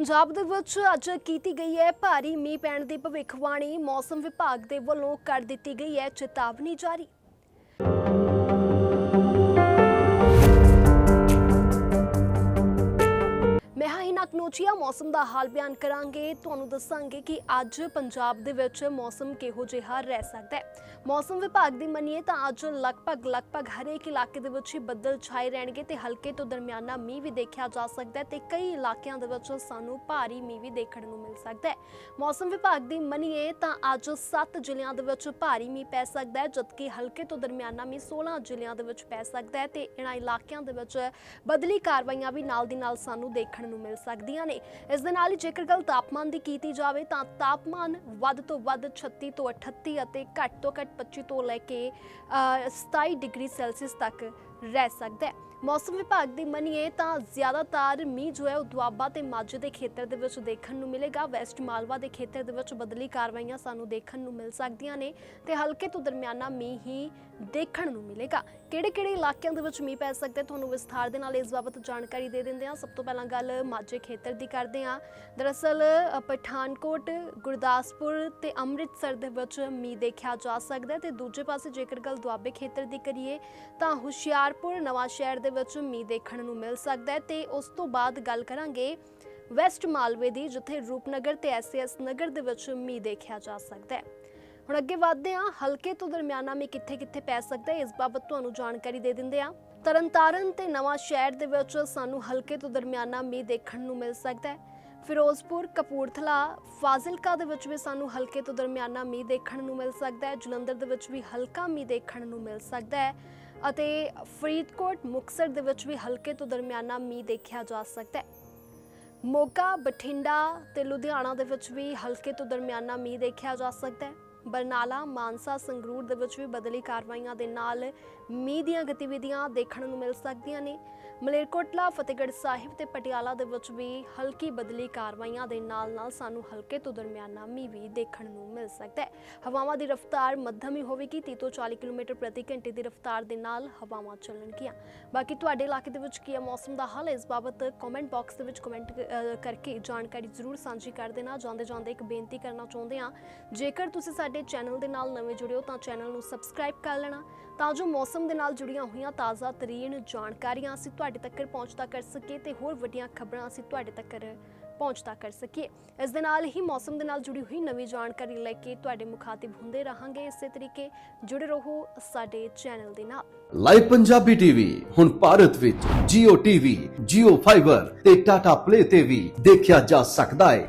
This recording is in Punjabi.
ਪੰਜਾਬ ਦੇ ਵਿੱਚ ਅੱਜ ਕੀਤੀ ਗਈ ਹੈ ਭਾਰੀ ਮੀਂਹ ਪੈਣ ਦੀ ਭਵਿੱਖਬਾਣੀ ਮੌਸਮ ਵਿਭਾਗ ਦੇ ਵੱਲੋਂ ਕਰ ਦਿੱਤੀ ਗਈ ਹੈ ਚੇਤਾਵਨੀ ਜਾਰੀ। ਮੈਂ ਮੌਸਮ ਦਾ ਹਾਲ ਬਿਆਨ ਕਰਾਂਗੇ। ਤੁਹਾਨੂੰ ਦੱਸਾਂਗੇ ਕਿ ਅੱਜ ਪੰਜਾਬ ਦੇ ਵਿੱਚ ਮੌਸਮ ਕਿਹੋ ਜਿਹਾ ਰਹਿ ਸਕਦਾ ਹੈ। ਮੌਸਮ ਵਿਭਾਗ ਦੀ ਮੰਨੀਏ ਤਾਂ ਅੱਜ ਲਗਭਗ ਲਗਭਗ ਹਰੇਕ ਇਲਾਕੇ ਦੇ ਵਿੱਚ ਹੀ ਬੱਦਲ ਛਾਏ ਰਹਿਣਗੇ ਤੇ ਹਲਕੇ ਤੋਂ ਦਰਮਿਆਨਾ ਮੀਂਹ ਵੀ ਦੇਖਿਆ ਜਾ ਸਕਦਾ ਹੈ ਤੇ ਕਈ ਇਲਾਕਿਆਂ ਦੇ ਵਿੱਚ ਸਾਨੂੰ ਭਾਰੀ ਮੀਂਹ ਵੀ ਦੇਖਣ ਨੂੰ ਮਿਲ ਸਕਦਾ ਹੈ। ਮੌਸਮ ਵਿਭਾਗ ਦੀ ਮੰਨੀਏ ਤਾਂ ਅੱਜ 7 ਜ਼ਿਲ੍ਹਿਆਂ ਦੇ ਵਿੱਚ ਭਾਰੀ ਮੀਂਹ ਪੈ ਸਕਦਾ ਹੈ, ਜਦਕਿ ਹਲਕੇ ਤੋਂ ਦਰਮਿਆਨਾ ਮੀਂਹ 16 ਜ਼ਿਲ੍ਹਿਆਂ ਦੇ ਵਿੱਚ ਪੈ ਸਕਦਾ ਹੈ ਤੇ ਇਹਨਾਂ ਇਲਾਕਿਆਂ ਦੇ ਵਿੱਚ ਬਦਲੀ ਕਾਰਵਾਈਆਂ ਵੀ ਨਾਲ ਦੀ ਨਾਲ ਸਾਨੂੰ ਦੇਖਣ ਨੂੰ ਮਿਲ ਸਕਦੀਆਂ ਸਕਦੀਆਂ ਨੇ। ਇਸ ਦੇ ਨਾਲ ਹੀ ਜੇਕਰ ਗੱਲ ਤਾਪਮਾਨ ਦੀ ਕੀਤੀ ਜਾਵੇ ਤਾਂ ਤਾਪਮਾਨ ਵੱਧ ਤੋਂ ਵੱਧ 36 ਤੋਂ 38 ਅਤੇ ਘੱਟ ਤੋਂ ਘੱਟ 25 ਤੋਂ ਲੈ ਕੇ ਅ, 27 ਡਿਗਰੀ ਸੈਲਸੀਅਸ ਤੱਕ ਰਹਿ ਸਕਦਾ ਹੈ। ਮੌਸਮ ਵਿਭਾਗ ਦੀ ਮੰਨੀਏ ਤਾਂ ਜ਼ਿਆਦਾਤਰ ਮੀਂਹ ਜੋ ਹੈ ਉਹ ਦੁਆਬਾ ਤੇ ਮਾਝੇ ਦੇ ਖੇਤਰ ਦੇ ਵਿੱਚ ਦੇਖਣ ਨੂੰ ਮਿਲੇਗਾ। ਵੈਸਟ ਮਾਲਵਾ ਦੇ ਖੇਤਰ ਦੇ ਵਿੱਚ ਬਦਲੀ ਕਾਰਵਾਈਆਂ ਸਾਨੂੰ ਦੇਖਣ ਨੂੰ ਮਿਲ ਸਕਦੀਆਂ ਨੇ ਤੇ ਹਲਕੇ ਤੋਂ ਦਰਮਿਆਨਾ ਮੀਂਹ ਹੀ ਦੇਖਣ ਨੂੰ ਮਿਲੇਗਾ। ਕਿਹੜੇ-ਕਿਹੜੇ ਇਲਾਕਿਆਂ ਦੇ ਵਿੱਚ ਮੀਂਹ ਪੈ ਸਕਦਾ ਤੁਹਾਨੂੰ ਵਿਸਥਾਰ ਦੇ ਨਾਲ ਇਸ ਬਾਬਤ ਜਾਣਕਾਰੀ ਦੇ ਦਿੰਦੇ ਹਾਂ। ਸਭ ਤੋਂ ਪਹਿਲਾਂ ਗੱਲ ਮਾਝੇ ਖੇਤਰ ਦੀ ਕਰਦੇ ਹਾਂ। ਦਰਅਸਲ ਪਠਾਨਕੋਟ, ਗੁਰਦਾਸਪੁਰ ਤੇ ਅੰਮ੍ਰਿਤਸਰ ਦੇ ਵਿੱਚ ਮੀਂਹ ਦੇਖਿਆ ਜਾ ਸਕਦਾ ਹੈ ਤੇ ਦੂਜੇ ਪਾਸੇ ਜੇਕਰ ਗੱਲ ਦੁਆਬੇ ਖੇਤਰ ਦੀ ਕਰੀਏ ਤਾਂ ਹੁਸ਼ਿਆਰਪੁਰ ਨਵਾਂ ਸ਼ਹਿਰ ਦੇ ਵਿੱਚ ਮੀਂਹ ਦੇਖਣ ਨੂੰ ਮਿਲ ਸਕਦਾ ਹੈ ਤੇ ਉਸ ਤੋਂ ਬਾਅਦ ਗੱਲ ਕਰਾਂਗੇ ਵੈਸਟ ਮਾਲਵੇ ਦੀ, ਜਿੱਥੇ ਰੂਪਨਗਰ ਤੇ ਐਸਐਸ ਨਗਰ ਦੇ ਵਿੱਚ ਮੀਂਹ ਦੇਖਿਆ ਜਾ ਸਕਦਾ ਹੈ। ਹੁਣ ਅੱਗੇ ਵਧਦੇ ਹਾਂ, ਹਲਕੇ ਤੋਂ ਦਰਮਿਆਨਾ ਮੀਂਹ ਕਿੱਥੇ-ਕਿੱਥੇ ਪੈ ਸਕਦਾ ਹੈ, ਇਸ ਬਾਬਤ ਤੁਹਾਨੂੰ ਜਾਣਕਾਰੀ ਦੇ ਦਿੰਦੇ ਹਾਂ। ਤਰਨਤਾਰਨ ਤੇ ਨਵਾਂ ਸ਼ਹਿਰ ਦੇ ਵਿੱਚ ਸਾਨੂੰ ਹਲਕੇ ਤੋਂ ਦਰਮਿਆਨਾ ਮੀਂਹ ਦੇਖਣ ਨੂੰ ਮਿਲ ਸਕਦਾ ਹੈ। ਫਿਰੋਜ਼ਪੁਰ, ਕਪੂਰਥਲਾ, ਫਾਜ਼ਿਲਕਾ ਦੇ ਵਿੱਚ ਵੀ ਸਾਨੂੰ ਹਲਕੇ ਤੋਂ ਦਰਮਿਆਨਾ ਮੀਂਹ ਦੇਖਣ ਨੂੰ ਮਿਲ ਸਕਦਾ ਹੈ। ਜਲੰਧਰ ਦੇ ਵਿੱਚ ਵੀ ਹਲਕਾ ਮੀਂਹ ਦੇਖਣ ਨੂੰ ਮਿਲ ਸਕਦਾ ਹੈ। ਅਤੇ ਫਰੀਦਕੋਟ ਮੁਕਤਸਰ ਦੇ ਵਿੱਚ ਵੀ ਹਲਕੇ ਤੋਂ ਦਰਮਿਆਨਾ ਮੀਂਹ ਦੇਖਿਆ ਜਾ ਸਕਦਾ ਹੈ। ਮੋਗਾ, ਬਠਿੰਡਾ ਤੇ ਲੁਧਿਆਣਾ ਦੇ ਵਿੱਚ ਵੀ ਹਲਕੇ ਤੋਂ ਦਰਮਿਆਨਾ ਮੀਂਹ ਦੇਖਿਆ ਜਾ ਸਕਦਾ ਹੈ। ਬਰਨਾਲਾ ਮਾਨਸਾ ਸੰਗਰੂਰ ਦੇ ਵਿੱਚ ਵੀ ਬਦਲੀ ਕਾਰਵਾਈਆਂ ਦੇ ਨਾਲ ਮੀਂਹ ਦੀਆਂ ਗਤੀਵਿਧੀਆਂ ਦੇਖਣ ਨੂੰ ਮਿਲ ਸਕਦੀਆਂ ਨੇ। ਮਲੇਰਕੋਟਲਾ, ਫਤਿਹਗੜ੍ਹ ਸਾਹਿਬ ਤੇ ਪਟਿਆਲਾ ਦੇ ਵਿੱਚ ਵੀ ਹਲਕੀ ਬਦਲੀ ਕਾਰਵਾਈਆਂ ਦੇ ਨਾਲ-ਨਾਲ ਸਾਨੂੰ ਹਲਕੇ ਤੋਂ ਦਰਮਿਆਨਾ ਮੀਂਹ ਵੀ ਦੇਖਣ ਨੂੰ ਮਿਲ ਸਕਦਾ ਹੈ। ਹਵਾਵਾਂ ਦੀ ਰਫ਼ਤਾਰ ਮੱਧਮ ਹੀ ਹੋਵੇਗੀ 30 ਤੋਂ 40 ਕਿਲੋਮੀਟਰ ਪ੍ਰਤੀ ਘੰਟੇ ਦੀ ਰਫ਼ਤਾਰ ਦੇ ਨਾਲ ਹਵਾਵਾਂ ਚੱਲਣਗੀਆਂ। ਬਾਕੀ ਤੁਹਾਡੇ ਇਲਾਕੇ ਦੇ ਵਿੱਚ ਕੀ ਹੈ ਮੌਸਮ ਦਾ ਹਾਲ, ਇਸ ਬਾਬਤ ਕਮੈਂਟ ਬਾਕਸ ਦੇ ਵਿੱਚ ਕਮੈਂਟ ਕਰਕੇ ਜਾਣਕਾਰੀ ਜ਼ਰੂਰ ਸਾਂਝੀ ਕਰ ਦੇਣਾ। ਜਾਂਦੇ ਜਾਂਦੇ ਇੱਕ ਬੇਨਤੀ ਕਰਨਾ ਚਾਹੁੰਦੇ ਹਾਂ। ਜੇਕਰ ਤੁਸੀਂ ਸਾਡੇ ਚੈਨਲ ਦੇ ਨਾਲ ਨਵੇਂ ਜੁੜੇ ਹੋ ਤਾਂ ਚੈਨਲ ਨੂੰ ਸਬਸਕ੍ਰਾਈਬ ਕਰ ਲੈਣਾ ਤਾਂ ਜੋ ਮੌਸਮ ਦੇ ਨਾਲ ਜੁੜੀਆਂ ਹੋਈਆਂ ਤਾਜ਼ਾ ਤਰੀਨ ਜਾਣਕਾਰੀਆਂ ਅਸੀਂ ਤੁਹਾਡੇ ਤੱਕ ਪਹੁੰਚਦਾ ਕਰ ਸਕੀਏ ਤੇ ਹੋਰ ਵੱਡੀਆਂ ਖਬਰਾਂ ਅਸੀਂ ਤੁਹਾਡੇ ਤੱਕ ਪਹੁੰਚਦਾ ਕਰ ਸਕੀਏ। ਇਸ ਦੇ ਨਾਲ ਹੀ ਮੌਸਮ ਦੇ ਨਾਲ ਜੁੜੀ ਹੋਈ ਨਵੀਂ ਜਾਣਕਾਰੀ ਲੈ ਕੇ ਤੁਹਾਡੇ ਮੁਖਾਤਿਬ ਹੁੰਦੇ ਰਹਾਂਗੇ। ਇਸੇ ਤਰੀਕੇ ਜੁੜੇ ਰਹੋ ਸਾਡੇ ਚੈਨਲ ਦੇ ਨਾਲ। ਲਾਈਵ ਪੰਜਾਬੀ ਟੀਵੀ ਹੁਣ ਭਾਰਤ ਵਿੱਚ Jio TV, Jio Fiber ਤੇ Tata Play ਤੇ ਵੀ ਦੇਖਿਆ ਜਾ ਸਕਦਾ ਹੈ।